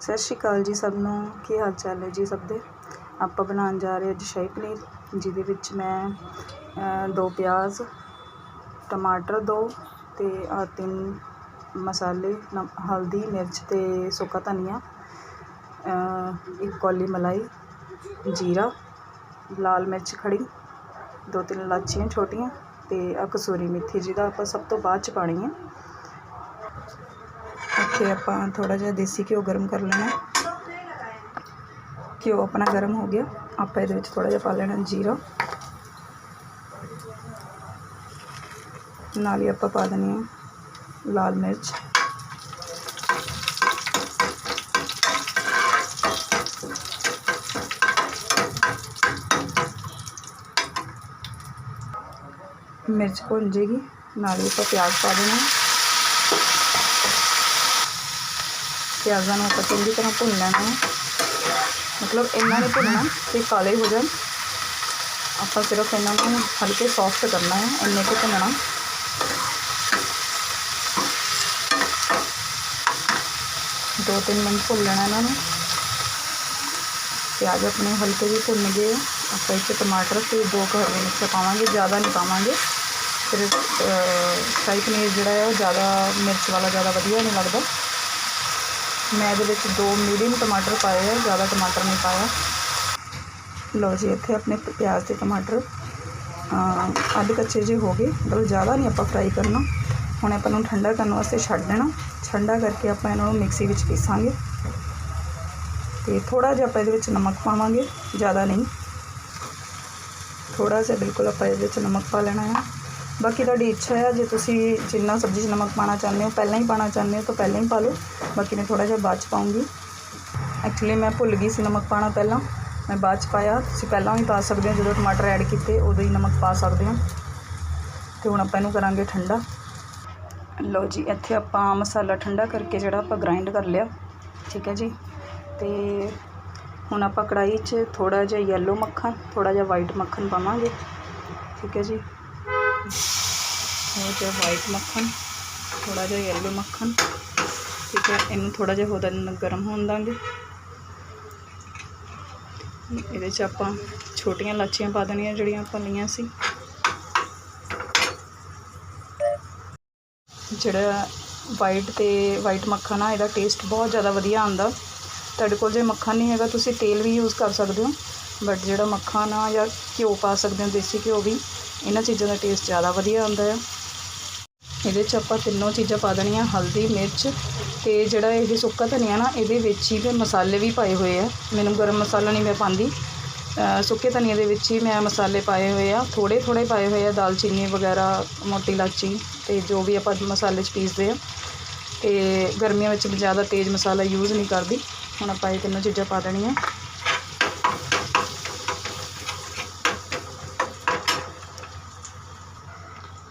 ਸਤਿ ਸ਼੍ਰੀ ਅਕਾਲ ਜੀ ਸਭ ਨੂੰ। ਕੀ ਹਾਲ ਚਾਲ ਹੈ ਜੀ ਸਭ ਦੇ? ਆਪਾਂ ਬਣਾਉਣ ਜਾ ਰਹੇ ਅੱਜ ਸ਼ਾਹੀ ਪਨੀਰ, ਜਿਹਦੇ ਵਿੱਚ ਮੈਂ ਦੋ ਪਿਆਜ਼, ਟਮਾਟਰ ਦੋ ਤੇ ਆ ਤਿੰਨ ਮਸਾਲੇ, ਨਮ, ਹਲਦੀ, ਮਿਰਚ ਤੇ ਸੁੱਕਾ ਧਨੀਆ ਇੱਕ ਕੌਲੀ ਮਲਾਈ, ਜੀਰਾ, ਲਾਲ ਮਿਰਚ ਖੜੀ, ਦੋ ਤਿੰਨ ਇਲਾਚੀਆਂ ਛੋਟੀਆਂ ਤੇ ਆ ਕਸੂਰੀ ਮੇਥੀ ਜਿਹਦਾ ਆਪਾਂ ਸਭ ਤੋਂ ਬਾਅਦ ਚ ਪਾਣੀ ਹੈ। ਇੱਥੇ ਆਪਾਂ ਥੋੜਾ ਜਿਹਾ ਦੇਸੀ ਘਿਓ ਗਰਮ ਕਰ ਲੈਣਾ ਘਿਓ ਆਪਣਾ ਗਰਮ ਹੋ ਗਿਆ ਆਪਾਂ ਇਹਦੇ ਵਿੱਚ ਥੋੜਾ ਜਿਹਾ ਪਾ ਲੈਣਾ ਜੀਰਾ ਨਾਲ ਹੀ ਆਪਾਂ ਪਾ ਦੇਣੀ ਆ ਲਾਲ ਮਿਰਚ ਮਿਰਚ ਭੁੰਨ ਜੇਗੀ ਨਾਲ ਹੀ ਆਪਾਂ ਪਿਆਜ਼ ਪਾ ਦੇਣਾ ਪਿਆਜ਼ਾਂ ਨੂੰ ਆਪਾਂ ਚੰਗੀ ਤਰ੍ਹਾਂ ਭੁੰਨ ਲੈਣਾ ਹੈ ਮਤਲਬ ਇੰਨਾ ਨਹੀਂ ਭੁੰਨਣਾ ਕਿ ਕਾਲੇ ਹੋ ਜਾਣ ਆਪਾਂ ਸਿਰਫ ਇਹਨਾਂ ਨੂੰ ਹਲਕੇ ਸੌਫਟ ਕਰਨਾ ਹੈ ਇੰਨੇ ਕੁ ਭੁੰਨਣਾ ਦੋ ਤਿੰਨ ਮਿੰਟ ਭੁੰਨ ਲੈਣਾ ਇਹਨਾਂ ਨੂੰ ਪਿਆਜ਼ ਆਪਣੇ ਹਲਕੇ ਜਿਹੇ ਭੁੰਨ ਗਏ ਆ। ਆਪਾਂ ਇੱਥੇ ਟਮਾਟਰ ਤੇ ਦੋ ਕੁ ਹਰੀ ਮਿਰਚਾਂ ਪਾਵਾਂਗੇ ਜ਼ਿਆਦਾ ਨਹੀਂ ਪਾਵਾਂਗੇ ਫਿਰ ਅਹ, ਸ਼ਾਹੀ ਪਨੀਰ ਜਿਹੜਾ ਹੈ ਉਹ ਜ਼ਿਆਦਾ ਮਿਰਚ ਵਾਲਾ ਜ਼ਿਆਦਾ ਵਧੀਆ ਨਹੀਂ ਲੱਗਦਾ ਮੈਂ ਇਹਦੇ ਵਿੱਚ ਦੋ ਮੀਡੀਅਮ ਟਮਾਟਰ ਪਾਏ ਆ, ਜ਼ਿਆਦਾ ਟਮਾਟਰ ਨਹੀਂ ਪਾਇਆ। ਲਓ ਜੀ, ਇੱਥੇ ਆਪਣੇ ਪਿਆਜ਼ ਤੇ ਟਮਾਟਰ ਅੱਧ ਕੱਚੇ ਜਿਹੇ ਹੋ ਗਏ। ਮਤਲਬ ਜ਼ਿਆਦਾ ਨਹੀਂ ਆਪਾਂ ਫਰਾਈ ਕਰਨਾ। ਹੁਣ ਆਪਾਂ ਨੂੰ ਠੰਡਾ ਕਰਨ ਵਾਸਤੇ ਛੱਡ ਦੇਣਾ। ਠੰਡਾ ਕਰਕੇ ਆਪਾਂ ਇਹਨਾਂ ਨੂੰ ਮਿਕਸੀ ਵਿੱਚ ਪੀਸਾਂਗੇ। ਤੇ ਥੋੜਾ ਜਿਹਾ ਆਪਾਂ ਇਹਦੇ ਵਿੱਚ ਨਮਕ ਪਾਵਾਂਗੇ, ਜ਼ਿਆਦਾ ਨਹੀਂ। ਥੋੜਾ ਜਿਹਾ ਬਿਲਕੁਲ ਆਪਾਂ ਇਹਦੇ ਵਿੱਚ ਨਮਕ ਪਾ ਲੈਣਾ ਹੈ ਬਾਕੀ ਤੁਹਾਡੀ ਇੱਛਾ ਹੈ, ਜੇ ਤੁਸੀਂ ਜਿੰਨਾ ਸਬਜ਼ੀ 'ਚ ਨਮਕ ਪਾਣਾ ਚਾਹੁੰਦੇ ਹੋ, ਪਹਿਲਾਂ ਹੀ ਪਾਣਾ ਚਾਹੁੰਦੇ ਹੋ, ਤਾਂ ਪਹਿਲਾਂ ਹੀ ਪਾ ਲਓ। ਬਾਕੀ ਮੈਂ ਥੋੜਾ ਜਿਹਾ ਬਾਅਦ 'ਚ ਪਾਉਂਗੀ। ਐਕਚੁਅਲੀ ਮੈਂ ਭੁੱਲ ਗਈ ਸੀ ਨਮਕ ਪਾਣਾ ਪਹਿਲਾਂ। ਮੈਂ ਬਾਅਦ 'ਚ ਪਾਇਆ। ਤੁਸੀਂ ਪਹਿਲਾਂ ਵੀ ਪਾ ਸਕਦੇ ਹੋ, ਜਦੋਂ ਟਮਾਟਰ ਐਡ ਕੀਤੇ, ਉਦੋਂ ਹੀ ਨਮਕ ਪਾ ਸਕਦੇ ਹੋ। ਤੇ ਹੁਣ ਆਪਾਂ ਇਹਨੂੰ ਕਰਾਂਗੇ ਠੰਡਾ। ਲਓ ਜੀ, ਇੱਥੇ ਆਪਾਂ ਮਸਾਲਾ ਠੰਡਾ ਕਰਕੇ ਜਿਹੜਾ ਆਪਾਂ ਗ੍ਰਾਈਂਡ ਕਰ ਲਿਆ। ਠੀਕ ਹੈ ਜੀ। ਤੇ ਹੁਣ ਆਪਾਂ ਕੜਾਈ 'ਚ ਥੋੜਾ ਜਿਹਾ ਯੈਲੋ ਮੱਖਣ ਥੋੜਾ ਜਿਹਾ ਵਾਈਟ ਮੱਖਣ ਪਾਵਾਂਗੇ। ਠੀਕ ਹੈ ਜੀ। ਥੋੜਾ ਜਿਹਾ ਵਾਈਟ ਮੱਖਣ ਥੋੜਾ ਜਿਹਾ ਯੈਲੋ ਮੱਖਣ, ਠੀਕ ਹੈ, ਇਹਨੂੰ ਥੋੜਾ ਜਿਹਾ ਹੋਰ ਗਰਮ ਹੋਣ ਦਾਂਗੇ। ਇਹਦੇ 'ਚ ਆਪਾਂ ਛੋਟੀਆਂ ਲਾਚੀਆਂ ਪਾ ਦੇਣੀਆਂ, ਜਿਹੜੀਆਂ ਆਪਾਂ ਲਈਆਂ ਸੀ। ਜਿਹੜਾ ਵਾਈਟ ਤੇ ਵਾਈਟ ਮੱਖਣ ਆ, ਇਹਦਾ ਟੇਸਟ ਬਹੁਤ ਜ਼ਿਆਦਾ ਵਧੀਆ ਆਉਂਦਾ। ਤੁਹਾਡੇ ਕੋਲ ਜੇ ਮੱਖਣ ਨਹੀਂ ਹੈਗਾ, ਤੁਸੀਂ ਤੇਲ ਵੀ ਯੂਜ਼ ਕਰ ਸਕਦੇ ਹੋ। ਬਟ ਜਿਹੜਾ ਮੱਖਣ ਆ ਜਾਂ ਘਿਓ ਪਾ ਸਕਦੇ ਹੋ, ਦੇਸੀ ਘਿਓ ਵੀ। ਇਹਨਾਂ ਚੀਜ਼ਾਂ ਦਾ ਟੇਸਟ ਜ਼ਿਆਦਾ ਵਧੀਆ ਆਉਂਦਾ ਆ। ਇਹਦੇ 'ਚ ਆਪਾਂ ਤਿੰਨੋਂ ਚੀਜ਼ਾਂ ਪਾ ਦੇਣੀਆਂ, ਹਲਦੀ, ਮਿਰਚ ਤੇ ਜਿਹੜਾ ਇਹ ਸੁੱਕਾ ਧਨੀਆ ਨਾ, ਇਹਦੇ ਵਿੱਚ ਹੀ ਮੈਂ ਮਸਾਲੇ ਵੀ ਪਾਏ ਹੋਏ ਆ। ਮੈਨੂੰ ਗਰਮ ਮਸਾਲਾ ਨਹੀਂ ਮੈਂ ਪਾਉਂਦੀ। ਸੁੱਕੇ ਧਨੀਏ ਦੇ ਵਿੱਚ ਹੀ ਮੈਂ ਮਸਾਲੇ ਪਾਏ ਹੋਏ ਆ। ਥੋੜੇ ਥੋੜੇ ਪਾਏ ਹੋਏ ਆ, ਦਾਲਚੀਨੀ ਵਗੈਰਾ, ਮੋਟੀ ਇਲਾਚੀ ਤੇ ਜੋ ਵੀ ਆਪਾਂ ਮਸਾਲੇ 'ਚ ਪੀਸਦੇ ਆ। ਤੇ ਗਰਮੀਆਂ ਵਿੱਚ ਜ਼ਿਆਦਾ ਤੇਜ਼ ਮਸਾਲਾ ਯੂਜ਼ ਨਹੀਂ ਕਰਦੀ। ਹੁਣ ਆਪਾਂ ਇਹ ਤਿੰਨੋਂ ਚੀਜ਼ਾਂ ਪਾ ਦੇਣੀਆਂ।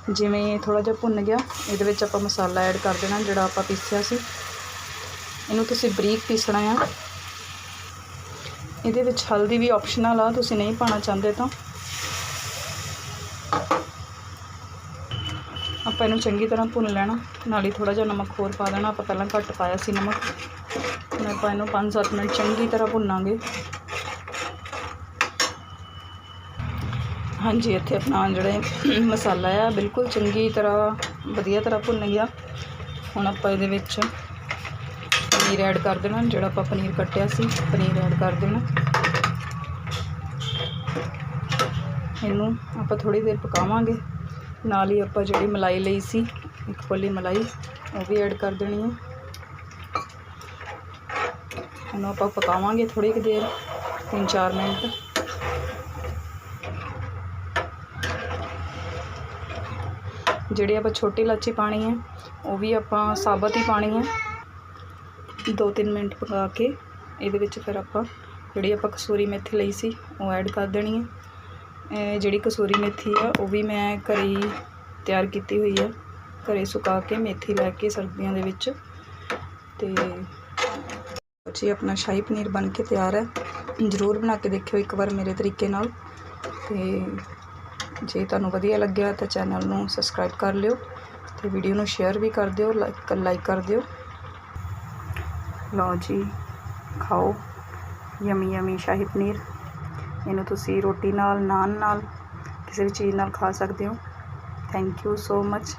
ਜਿਵੇਂ ਇਹ ਥੋੜਾ ਜਿਹਾ ਭੁੰਨ ਗਿਆ, ਇਹਦੇ ਵਿੱਚ ਆਪਾਂ ਮਸਾਲਾ ਐਡ ਕਰ ਦੇਣਾ ਜਿਹੜਾ ਆਪਾਂ ਪੀਸਿਆ ਸੀ। ਇਹਨੂੰ ਤੁਸੀਂ ਬਰੀਕ ਪੀਸਣਾ ਆ। ਇਹਦੇ ਵਿੱਚ ਹਲਦੀ ਵੀ ਆਪਸ਼ਨਲ ਆ, ਤੁਸੀਂ ਨਹੀਂ ਪਾਣਾ ਚਾਹੁੰਦੇ ਤਾਂ। ਆਪਾਂ ਇਹਨੂੰ ਚੰਗੀ ਤਰ੍ਹਾਂ ਭੁੰਨ ਲੈਣਾ, ਨਾਲ ਹੀ ਥੋੜਾ ਜਿਹਾ ਨਮਕ ਹੋਰ ਪਾ ਦੇਣਾ। ਆਪਾਂ ਪਹਿਲਾਂ ਘੱਟ ਪਾਇਆ ਸੀ ਨਮਕ। ਹੁਣ ਆਪਾਂ ਇਹਨੂੰ 5-7 ਮਿੰਟ ਚੰਗੀ ਤਰ੍ਹਾਂ ਭੁੰਨਾਂਗੇ। ਹਾਂਜੀ, ਇੱਥੇ ਆਪਣਾ ਜਿਹੜੇ ਮਸਾਲਾ ਆ, ਬਿਲਕੁਲ ਚੰਗੀ ਤਰ੍ਹਾਂ, ਵਧੀਆ ਤਰ੍ਹਾਂ ਭੁੰਨ ਗਿਆ। ਹੁਣ ਆਪਾਂ ਇਹਦੇ ਵਿੱਚ ਪਨੀਰ ਐਡ ਕਰ ਦੇਣਾ, ਜਿਹੜਾ ਆਪਾਂ ਪਨੀਰ ਕੱਟਿਆ ਸੀ, ਪਨੀਰ ਐਡ ਕਰ ਦੇਣਾ। ਇਹਨੂੰ ਆਪਾਂ ਥੋੜੀ ਦੇਰ ਪਕਾਵਾਂਗੇ। ਨਾਲ ਹੀ ਆਪਾਂ ਜਿਹੜੀ ਮਲਾਈ ਲਈ ਸੀ, ਇੱਕ ਕੋਲੀ ਮਲਾਈ, ਉਹ ਵੀ ਐਡ ਕਰ ਦੇਣੀ ਹੈ ਇਹਨੂੰ ਆਪਾਂ ਪਕਾਵਾਂਗੇ ਥੋੜੀ ਕੁ ਦੇਰ 3-4 ਮਿੰਟ। ਜਿਹੜੇ ਆਪਾਂ ਛੋਟੀ ਇਲਾਚੀ ਪਾਣੀ ਹੈ, ਉਹ ਵੀ ਆਪਾਂ ਸਾਬਤ ਹੀ ਪਾਣੀ ਹੈ। ਦੋ ਤਿੰਨ ਮਿੰਟ ਪਕਾ ਕੇ ਇਹਦੇ ਵਿੱਚ ਫਿਰ ਆਪਾਂ ਜਿਹੜੀ ਆਪਾਂ ਕਸੂਰੀ ਮੇਥੀ ਲਈ ਸੀ, ਉਹ ਐਡ ਕਰ ਦੇਣੀ ਹੈ। ਜਿਹੜੀ ਕਸੂਰੀ ਮੇਥੀ ਆ, ਉਹ ਵੀ ਮੈਂ ਘਰੇ ਹੀ ਤਿਆਰ ਕੀਤੀ ਹੋਈ ਆ। ਘਰੇ ਸੁਕਾ ਕੇ ਮੇਥੀ ਲੈ ਕੇ ਸਰਦੀਆਂ ਦੇ ਵਿੱਚ ਤੇ ਜੀ ਆਪਣਾ ਸ਼ਾਹੀ ਪਨੀਰ ਬਣ ਕੇ ਤਿਆਰ ਹੈ। ਜ਼ਰੂਰ ਬਣਾ ਕੇ ਦੇਖਿਓ ਇੱਕ ਵਾਰ ਮੇਰੇ ਤਰੀਕੇ ਨਾਲ। ਤੇ ਜੇ ਤੁਹਾਨੂੰ ਵਧੀਆ ਲੱਗਿਆ ਤਾਂ ਚੈਨਲ ਨੂੰ ਸਬਸਕ੍ਰਾਈਬ ਕਰ ਲਿਓ ਤੇ ਵੀਡੀਓ ਨੂੰ ਸ਼ੇਅਰ ਵੀ ਕਰ ਦਿਓ, ਲਾਈਕ ਲਾਈਕ ਕਰ ਦਿਓ। ਲਓ ਜੀ, ਖਾਓ। Yummy yummy shahi paneer. ਇਹਨੂੰ ਤੁਸੀਂ ਰੋਟੀ ਨਾਲ, ਨਾਨ ਨਾਲ, ਕਿਸੇ ਵੀ ਚੀਜ਼ ਨਾਲ ਖਾ ਸਕਦੇ ਹੋ। Thank you so much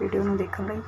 video ਨੂੰ ਦੇਖਣ ਲਈ।